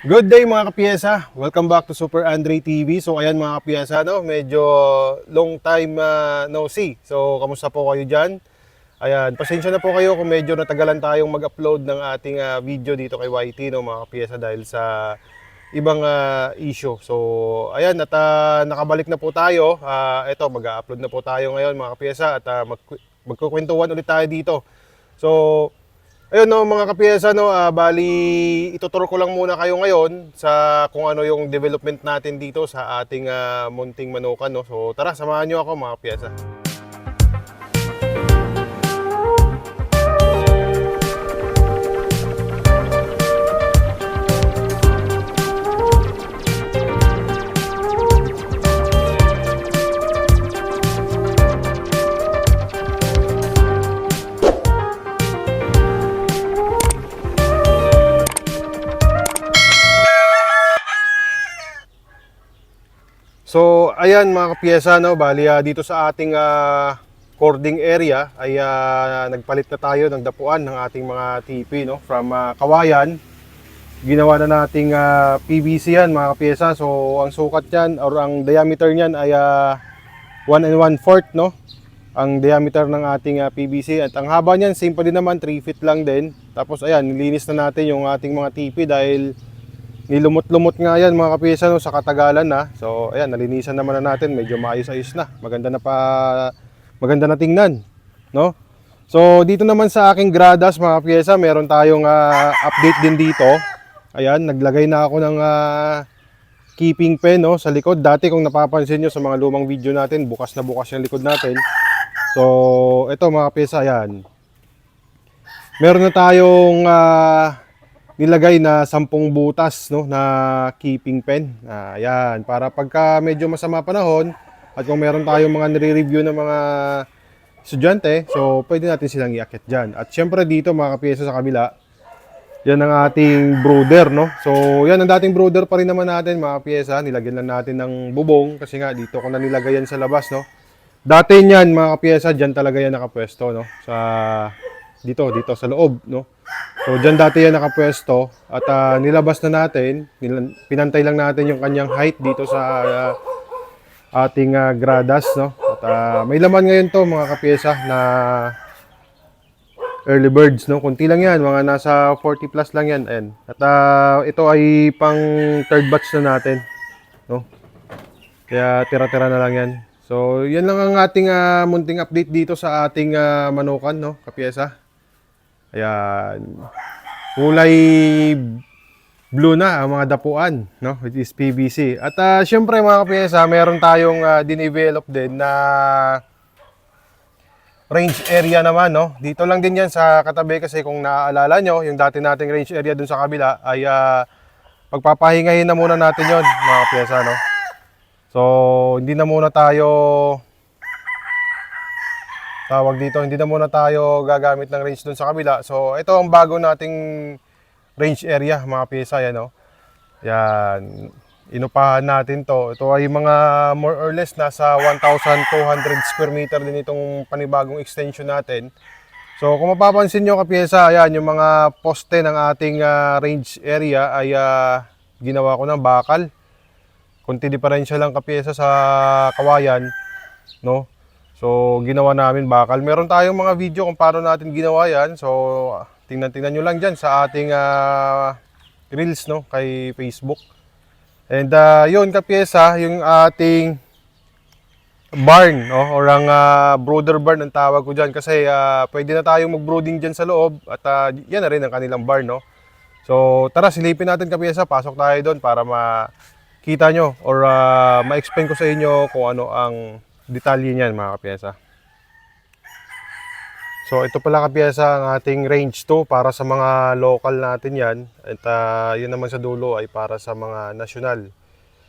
Good day mga kapiyesa. Welcome back to Super Andre TV. So ayan mga kapiyesa, no? medyo long time ah, no see. So kamusta po kayo dyan? Ayan, pasensya na po kayo kung medyo natagalan tayong mag-upload ng ating ah, video dito kay YT no mga kapiyesa dahil sa ibang ah, issue. So ayan, at ah, nakabalik na po tayo. Ah, eto, mag-upload na po tayo ngayon mga kapiyesa at ah, mag magkukwentuhan ulit tayo dito. So Ayun no, mga kapiyesa no, ah, bali ituturo ko lang muna kayo ngayon sa kung ano yung development natin dito sa ating ah, munting manukan no. So tara, samahan niyo ako mga kapiyesa. So, ayan mga kapiyesa, no, bali ah, dito sa ating ah, cording area ay ah, nagpalit na tayo ng dapuan ng ating mga TP no, from ah, Kawayan. Ginawa na nating ah, PVC yan mga kapiyesa. So, ang sukat yan or ang diameter niyan ay 1 and 1 fourth no. Ang diameter ng ating ah, PVC at ang haba niyan same pa din naman 3 feet lang din. Tapos ayan, nilinis na natin yung ating mga TP dahil Nilumot-lumot nga yan mga kapisa no, sa katagalan na. So ayan, nalinisan naman na natin, medyo maayos-ayos na. Maganda na pa maganda na tingnan, no? So dito naman sa aking gradas mga kapisa, meron tayong ah, update din dito. Ayan, naglagay na ako ng ah, keeping pen no sa likod. Dati kung napapansin nyo sa mga lumang video natin, bukas na bukas yung likod natin. So ito mga kapisa, ayan. Meron na tayong ah, nilagay na sampung butas no na keeping pen. Ayan, para pagka medyo masama panahon at kung meron tayong mga nire-review ng mga estudyante, so pwede natin silang iakyat diyan. At syempre dito mga kapiyesa sa kabila, yan ang ating brooder, no? So, yan ang dating brooder pa rin naman natin, mga piyesa. Nilagyan lang natin ng bubong kasi nga dito ko na nilagay yan sa labas, no? Dati niyan, mga piyesa, diyan talaga yan nakapwesto, no? Sa dito, dito sa loob, no? So, diyan dati yan nakapwesto at ah, nilabas na natin, nilan- pinantay lang natin yung kanyang height dito sa ah, ating ah, gradas, no? At ah, may laman ngayon to, mga kapiyesa, na early birds, no? Kunti lang yan, mga nasa 40 plus lang yan. Ayan. At ah, ito ay pang third batch na natin, no? Kaya tira-tira na lang yan. So, yan lang ang ating ah, munting update dito sa ating ah, manukan, no? Kapiyesa. Ayan. Kulay blue na ang mga dapuan, no? Which is PVC. At ah, syempre mga kapiyesa, meron tayong uh, dinevelop din na range area naman, no? Dito lang din yan sa katabi kasi kung naaalala nyo, yung dati nating range area dun sa kabila ay ah, pagpapahingahin na muna natin yon mga kapiyesa, no? So, hindi na muna tayo tawag dito, hindi na muna tayo gagamit ng range dun sa kabila. So, ito ang bago nating range area, mga pyesa, yan, no? Yan, inupahan natin to. Ito ay mga more or less nasa 1,200 square meter din itong panibagong extension natin. So, kung mapapansin nyo kapyesa, ayan, yung mga poste ng ating ah, range area ay ah, ginawa ko ng bakal. Kunti diferensya lang kapyesa sa kawayan, no? So, ginawa namin bakal. Meron tayong mga video kung paano natin ginawa yan. So, tingnan-tingnan nyo lang dyan sa ating ah, reels, no? Kay Facebook. And uh, yun, kapyesa, yung ating barn, no? Or ang ah, brooder barn ang tawag ko dyan. Kasi ah, pwede na tayong mag-brooding dyan sa loob. At ah, yan na rin ang kanilang barn, no? So, tara, silipin natin kapyesa. Pasok tayo doon para makita nyo or ah, ma-explain ko sa inyo kung ano ang detalye niyan, mga kapyesa. So, ito pala kapyesa ang ating range 2 para sa mga local natin yan. At ah, yun naman sa dulo ay para sa mga national.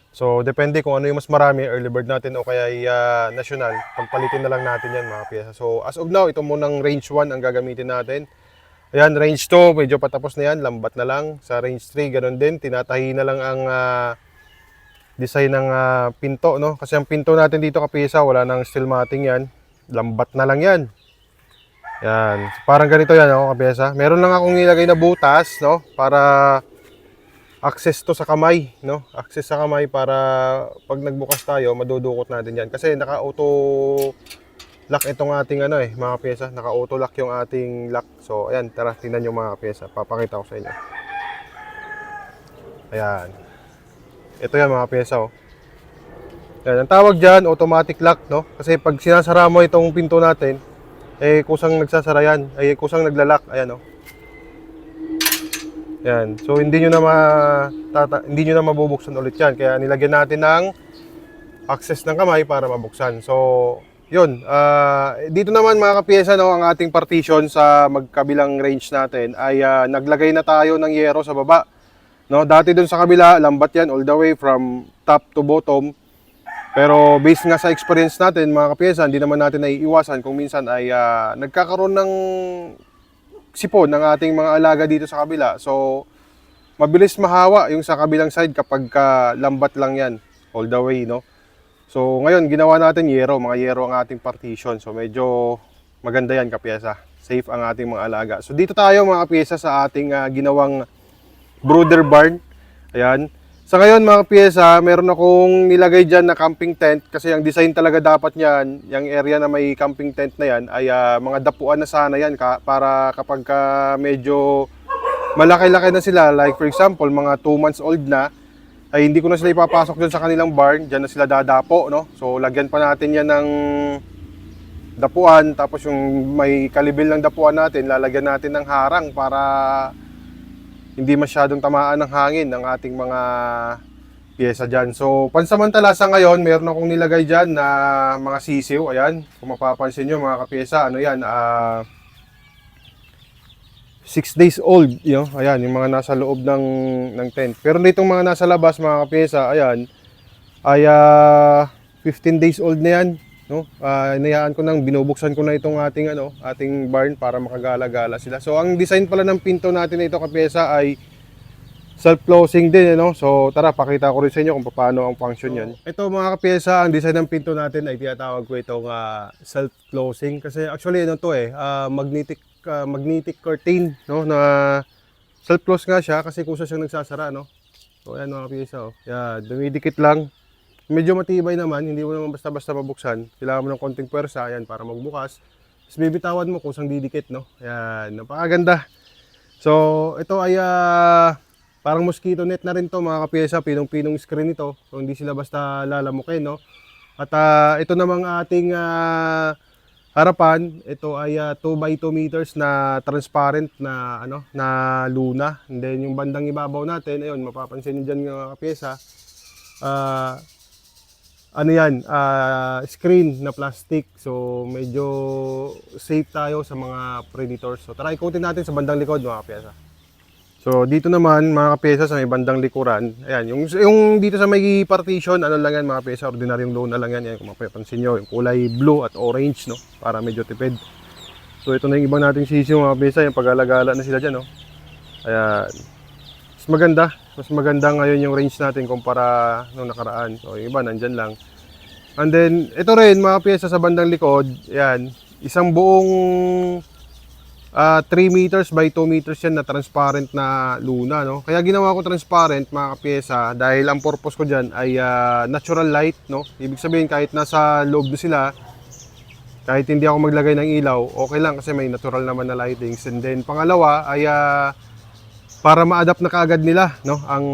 So, depende kung ano yung mas marami, early bird natin o kaya ay ah, national. Pagpalitin na lang natin yan mga kapyesa. So, as of now, ito munang range 1 ang gagamitin natin. Ayan, range 2, medyo patapos na yan, lambat na lang. Sa range 3, ganun din, tinatahi na lang ang ah, design ng ah, pinto, no? Kasi ang pinto natin dito kapisa, wala nang steel matting yan. Lambat na lang yan. Yan. Parang ganito yan, ako kapisa. Meron lang akong nilagay na butas, no? Para access to sa kamay, no? Access sa kamay para pag nagbukas tayo, madudukot natin 'yan. Kasi naka-auto lock itong ating ano eh, mga pyesa. Naka-auto lock yung ating lock. So, ayan, tara, tingnan yung mga pyesa. Papakita ko sa inyo. Ayan. Ito yan mga pyesa, oh. Yan, ang tawag dyan, automatic lock, no? Kasi pag sinasara mo itong pinto natin, eh, kusang nagsasara yan. Ay, kusang naglalak. Ayan, oh. Yan. So, hindi nyo na ma, tata, hindi nyo na mabubuksan ulit yan. Kaya nilagyan natin ng access ng kamay para mabuksan. So, yun. Ah, dito naman mga kapiyesa, no, ang ating partition sa magkabilang range natin ay ah, naglagay na tayo ng yero sa baba. No, dati dun sa kabila, lambat yan all the way from top to bottom. Pero based nga sa experience natin, mga kapiyesa, hindi naman natin naiiwasan kung minsan ay ah, nagkakaroon ng sipon ng ating mga alaga dito sa kabila. So, mabilis mahawa yung sa kabilang side kapag ka lambat lang yan all the way, no? So, ngayon, ginawa natin yero, mga yero ang ating partition. So, medyo maganda yan, kapiyesa. Safe ang ating mga alaga. So, dito tayo, mga kapiyesa, sa ating ah, ginawang brooder barn. Ayan. Sa ngayon, mga kapiyesa, meron akong nilagay dyan na camping tent kasi ang design talaga dapat niyan, yung area na may camping tent na yan, ay ah, mga dapuan na sana yan ka, para kapag ka medyo malaki-laki na sila, like for example, mga 2 months old na, ay hindi ko na sila ipapasok dun sa kanilang barn, dyan na sila dadapo, no? So, lagyan pa natin yan ng dapuan, tapos yung may kalibil ng dapuan natin, lalagyan natin ng harang para hindi masyadong tamaan ng hangin ng ating mga pyesa dyan. So, pansamantala sa ngayon, meron akong nilagay dyan na mga sisiw. Ayan, kung mapapansin nyo mga kapyesa, ano yan, ah... 6 days old, you know, ayan, yung mga nasa loob ng, ng tent. Pero ditong mga nasa labas, mga kapyesa, ayan, ay ah, 15 days old na yan, no? Ah, inayaan ko nang binubuksan ko na itong ating ano, ating barn para makagala-gala sila. So ang design pala ng pinto natin na ito kapyesa ay self-closing din, eh, no? So tara, pakita ko rin sa inyo kung paano ang function yan. Ito mga kapyesa, ang design ng pinto natin ay tinatawag ko itong ah, self-closing kasi actually ano to eh, ah, magnetic ah, magnetic curtain, no? Na self-close nga siya kasi kusa siyang nagsasara, no? So ayan mga kapyesa, oh. Yan, dumidikit lang. Medyo matibay naman, hindi mo naman basta-basta mabuksan. Kailangan mo ng konting pwersa, ayan, para magbukas. Tapos bibitawan mo kusang didikit, no? Ayan, napakaganda. So, ito ay ah, parang mosquito net na rin to mga kapyesa, pinong-pinong screen ito. So, hindi sila basta lalamukin, no? At ah, ito namang ating ah, harapan, ito ay 2 by 2 meters na transparent na ano na luna. And then yung bandang ibabaw natin, ayun, mapapansin niyo diyan mga kapyesa. Ah, ano yan, ah, screen na plastic. So, medyo safe tayo sa mga predators. So, tara ikutin natin sa bandang likod mga kapyesa. So, dito naman mga kapyesa sa may bandang likuran. Ayan, yung, yung dito sa may partition, ano lang yan mga kapyesa, ordinaryong loan na lang yan. Ayan, kung mapapansin nyo, yung kulay blue at orange, no? Para medyo tipid. So, ito na yung ibang nating sisiyo mga kapyesa, yung pag-alagala na sila dyan, no? Ayan. Mas maganda. Mas maganda ngayon yung range natin kumpara nung nakaraan. So, yung iba, nandyan lang. And then, ito rin, mga pyesa sa bandang likod, yan, isang buong ah 3 meters by 2 meters yan na transparent na luna, no? Kaya ginawa ko transparent, mga pyesa, dahil ang purpose ko dyan ay ah, natural light, no? Ibig sabihin, kahit nasa loob na sila, kahit hindi ako maglagay ng ilaw, okay lang kasi may natural naman na lightings. And then, pangalawa ay ah, para ma-adapt na kaagad nila no ang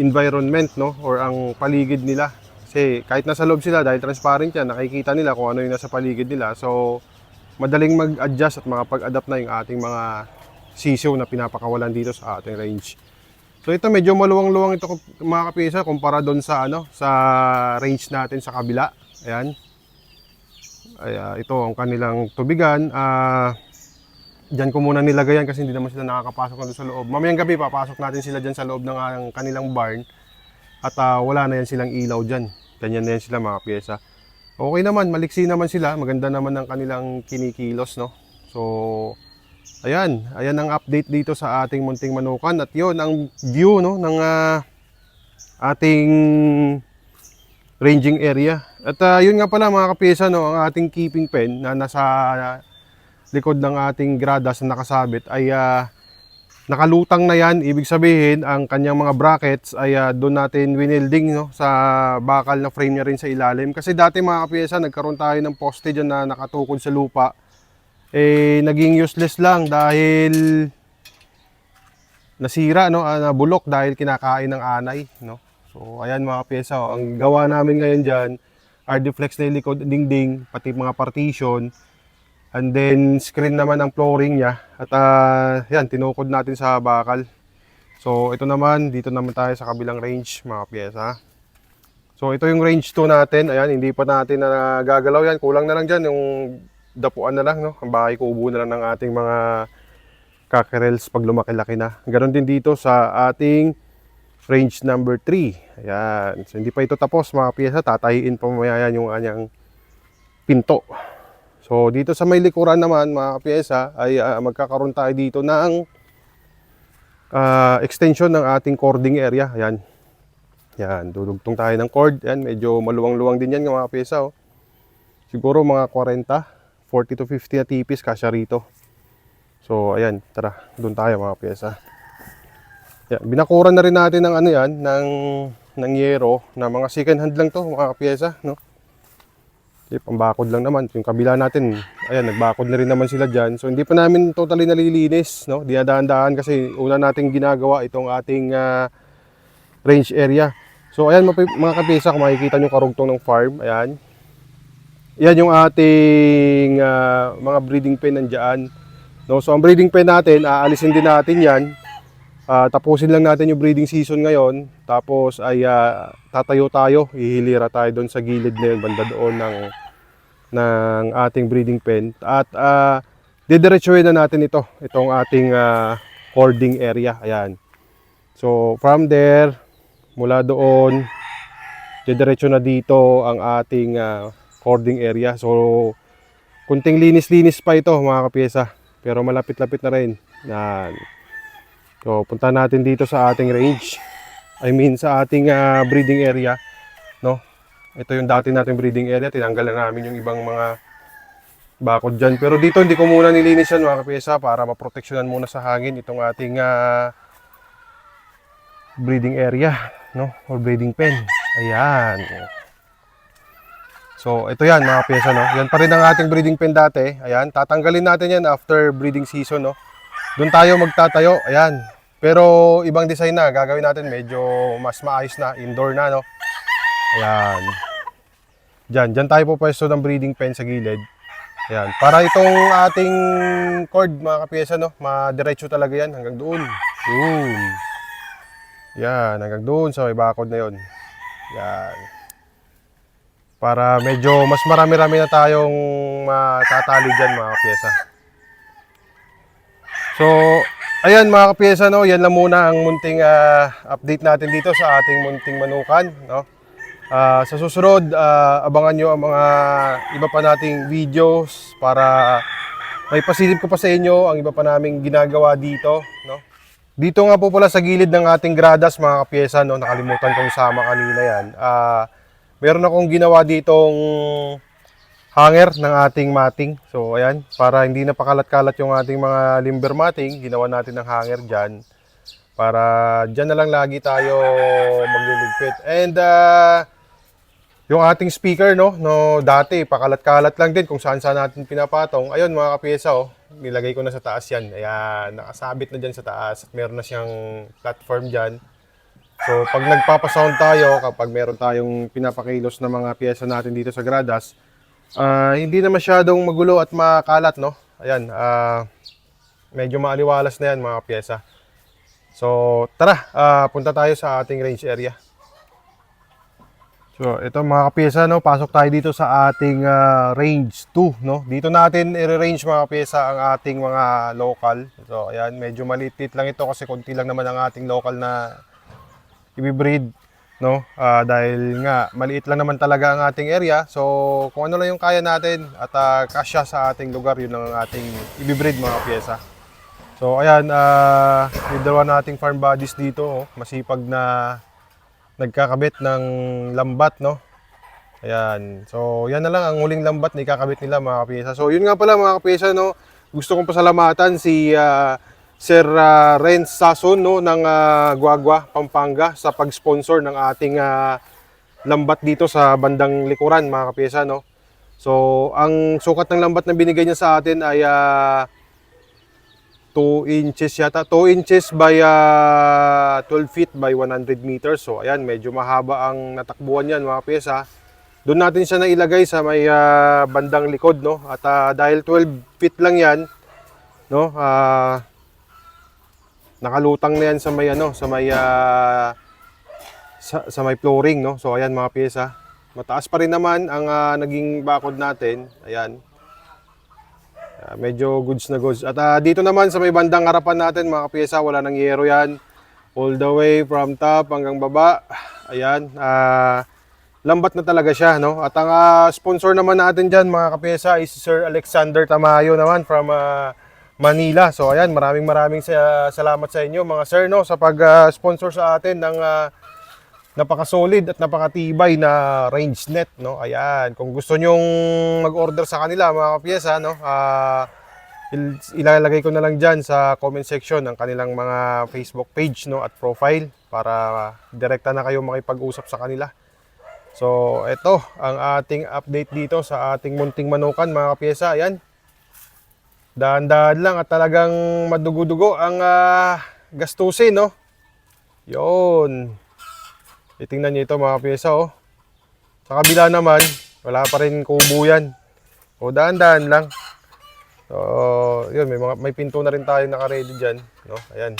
environment no or ang paligid nila kasi kahit nasa loob sila dahil transparent yan nakikita nila kung ano yung nasa paligid nila. So madaling mag-adjust at makapag-adapt na yung ating mga sisiw na pinapakawalan dito sa ating range. So ito medyo maluwang-luwang ito mga kapisa kumpara doon sa ano sa range natin sa kabila. Ayan. Ay, ah, ito ang kanilang tubigan. Ah Diyan ko muna nilagay yan kasi hindi naman sila nakakapasok na sa loob. Mamayang gabi, papasok natin sila dyan sa loob ng ang kanilang barn. At ah, wala na yan silang ilaw dyan. Ganyan na yan sila mga pyesa. Okay naman, maliksi naman sila. Maganda naman ang kanilang kinikilos, no? So, ayan. Ayan ang update dito sa ating munting manukan. At yon ang view, no, ng ah, ating ranging area. At ah, yun nga pala mga kapyesa, no, ang ating keeping pen na nasa likod ng ating gradas na nakasabit ay ah, nakalutang na yan, ibig sabihin ang kanyang mga brackets ay ah, doon natin winilding no, sa bakal na frame niya rin sa ilalim. Kasi dati mga kapiyesa, nagkaroon tayo ng poste dyan na nakatukod sa lupa. Eh, naging useless lang dahil nasira, no, ah, nabulok dahil kinakain ng anay. No? So, ayan mga kapiyesa, oh, ang gawa namin ngayon dyan, R-Deflex na yung likod dingding, pati mga partition, And then screen naman ang flooring niya at ah, yan tinukod natin sa bakal. So ito naman dito naman tayo sa kabilang range mga piyesa. So ito yung range 2 natin. Ayan hindi pa natin na gagalaw yan. Kulang na lang diyan yung dapuan na lang no. Ang bahay kubo na lang ng ating mga kakerels pag lumaki-laki na. Ganon din dito sa ating range number 3. Ayan. So hindi pa ito tapos mga piyesa. Tatahiin pa mamaya yan yung anyang pinto. So dito sa may likuran naman mga piyesa ay ah, magkakaroon tayo dito ng ah, extension ng ating cording area. Ayan. Yan, dudugtong tayo ng cord. Yan, medyo maluwang-luwang din yan mga piyesa. Oh. Siguro mga 40, 40 to 50 na tipis kasya rito. So ayan, tara, doon tayo mga piyesa. Yan, binakuran na rin natin ng ano yan, ng ng yero na mga second hand lang to mga piyesa, no? Hindi, pambakod lang naman. Yung kabila natin, ayan, nagbakod na rin naman sila dyan. So, hindi pa namin totally nalilinis, no? Dinadaan-daan kasi una nating ginagawa itong ating ah, range area. So, ayan, mga kapisa, kung makikita nyo karugtong ng farm, ayan. Yan yung ating ah, mga breeding pen nandyan. No? So, ang breeding pen natin, aalisin din natin yan. Ah, tapusin lang natin yung breeding season ngayon. Tapos ay ah, tatayo tayo, ihilira tayo doon sa gilid na yun, banda doon ng ng ating breeding pen. At uh, didiretsuhin na natin ito itong ating ah, cording area. Ayan. So from there mula doon didiretso na dito ang ating ah, cording area. So kunting linis-linis pa ito mga kapiyesa pero malapit-lapit na rin. Yan so punta natin dito sa ating range. I mean sa ating ah, breeding area ito yung dati nating breeding area. Tinanggal na namin yung ibang mga bakod dyan. Pero dito hindi ko muna nilinis yan mga kapiyesa para maproteksyonan muna sa hangin itong ating ah, breeding area. No? Or breeding pen. Ayan. So ito yan mga kapiyesa. No? Yan pa rin ang ating breeding pen dati. Ayan. Tatanggalin natin yan after breeding season. No? Doon tayo magtatayo. Ayan. Pero ibang design na. Gagawin natin medyo mas maayos na. Indoor na. No? Ayan. Diyan, diyan tayo po pwesto ng breeding pen sa gilid. Ayan. Para itong ating cord, mga kapiyesa, no? Madiretso talaga yan hanggang doon. Doon. Yan, hanggang doon sa may bakod na yon. Yan. Para medyo mas marami-rami na tayong matatali dyan, mga kapiyesa. So, ayan mga kapiyesa, no? Yan lang muna ang munting ah, update natin dito sa ating munting manukan, no? Ah, sa susunod, ah, abangan nyo ang mga iba pa nating videos para may pasilip ko pa sa inyo ang iba pa naming ginagawa dito. No? Dito nga po pala sa gilid ng ating gradas mga kapiyesa, no? nakalimutan kong sama kanina yan. Ah, meron akong ginawa ditong hanger ng ating mating. So ayan, para hindi na pakalat-kalat yung ating mga limber mating, ginawa natin ng hanger dyan. Para dyan na lang lagi tayo magliligpit. And ah, yung ating speaker, no, no dati, pakalat-kalat lang din kung saan-saan natin pinapatong. Ayun, mga kapiyesa, oh, nilagay ko na sa taas yan. Ayan, nakasabit na dyan sa taas at meron na siyang platform dyan. So, pag nagpapasound tayo, kapag meron tayong pinapakilos na mga piyesa natin dito sa gradas, ah, hindi na masyadong magulo at makalat, no? Ayan, ah, medyo maaliwalas na yan, mga piyesa. So, tara, ah, punta tayo sa ating range area. So, ito mga kapiyesa, no, pasok tayo dito sa ating ah, range 2, no. Dito natin i-range mga kapiyesa ang ating mga local. So, ayan, medyo maliit lang ito kasi konti lang naman ang ating local na i-breed, no. Ah, dahil nga maliit lang naman talaga ang ating area. So, kung ano lang yung kaya natin at ah, kasya sa ating lugar, yun lang ang ating i-breed mga kapiyesa. So, ayan, ah, yung dalawa nating farm bodies dito, oh, masipag na nagkakabit ng lambat, no? Ayan. So, yan na lang ang huling lambat na ikakabit nila mga kapiyesa. So, yun nga pala mga kapiyesa, no? Gusto kong pasalamatan si ah, Sir ah, Renz Sason no, ng ah, Guagua, Pampanga sa pag-sponsor ng ating ah, lambat dito sa bandang likuran mga kapiyesa. No? So, ang sukat ng lambat na binigay niya sa atin ay ah, 2 inches yata. 2 inches by ah, 12 feet by 100 meters. So, ayan, medyo mahaba ang natakbuhan yan mga piyesa. Doon natin siya nailagay sa may ah, bandang likod, no? At ah, dahil 12 feet lang yan, no? Ah, nakalutang na yan sa may ano, sa may ah, sa, sa may flooring, no? So, ayan mga piyesa. Mataas pa rin naman ang ah, naging bakod natin. Ayan. Ah, medyo goods na goods. At ah, dito naman sa may bandang harapan natin mga kapiyesa, wala nang yero yan. All the way from top hanggang baba. Ayan. ah, lambat na talaga siya. No? At ang ah, sponsor naman natin dyan mga kapiyesa is Sir Alexander Tamayo naman from ah, Manila. So ayan, maraming maraming sa, salamat sa inyo mga sir no, sa pag-sponsor sa atin ng ah, napaka-solid at napakatibay na range net, no? Ayan, kung gusto nyong mag-order sa kanila, mga kapiyesa, no? Il- ilalagay ko na lang dyan sa comment section ng kanilang mga Facebook page, no? At profile para direkta na kayo makipag-usap sa kanila. So, ito ang ating update dito sa ating munting manukan, mga kapiyesa. Ayan. Dahan-dahan lang at talagang madugo-dugo ang ah, gastusin, no? Yun. Itingnan nyo ito mga pyesa oh. Sa kabila naman, wala pa rin kubo yan. O daan-daan lang. So, yun, may, mga, may pinto na rin tayo naka-ready dyan. No? Ayan.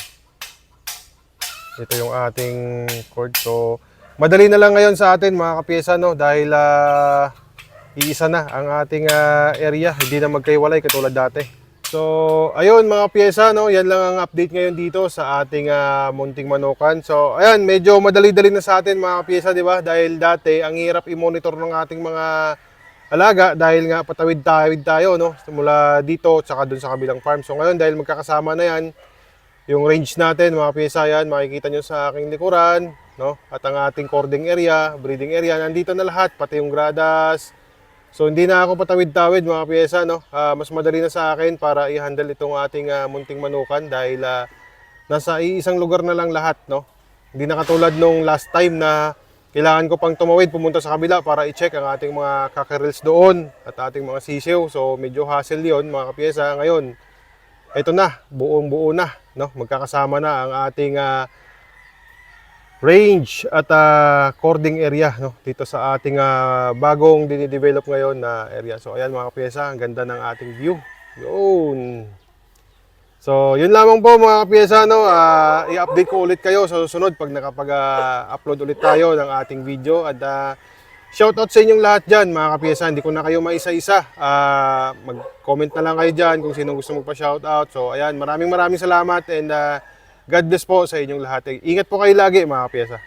Ito yung ating cord. So, madali na lang ngayon sa atin mga kapyesa no? dahil ah, iisa na ang ating ah, area. Hindi na magkaiwalay katulad dati. So, ayun mga pyesa, no? Yan lang ang update ngayon dito sa ating ah, munting manukan. So, ayan, medyo madali-dali na sa atin mga pyesa, di ba? Dahil dati, ang hirap i-monitor ng ating mga alaga dahil nga patawid-tawid tayo, no? Mula dito, tsaka dun sa kabilang farm. So, ngayon, dahil magkakasama na yan, yung range natin, mga pyesa yan, makikita nyo sa aking likuran, no? At ang ating cording area, breeding area, nandito na lahat, pati yung gradas, So hindi na ako patawid-tawid mga piyesa no. Ah, mas madali na sa akin para i-handle itong ating ah, munting manukan dahil ah, nasa iisang lugar na lang lahat no. Hindi na katulad nung last time na kailangan ko pang tumawid pumunta sa kabila para i-check ang ating mga kakerils doon at ating mga sisiw. So medyo hassle 'yon mga kapiyesa. Ngayon, ito na, buong buo na no. Magkakasama na ang ating ah, range at ah, cording area no dito sa ating ah, bagong dinidevelop ngayon na area. So ayan mga kapiyesa, ang ganda ng ating view. Yun. So, yun lamang po mga kapiyesa no, Ah, i-update ko ulit kayo sa susunod pag nakapag-upload ulit tayo ng ating video at ah, Shoutout sa inyong lahat dyan mga kapiyesa. Hindi ko na kayo maisa-isa. Ah, mag-comment na lang kayo dyan kung sino gusto magpa-shoutout. So ayan, maraming maraming salamat and ah, God bless po sa inyong lahat. Ingat po kayo lagi mga kapiyesa.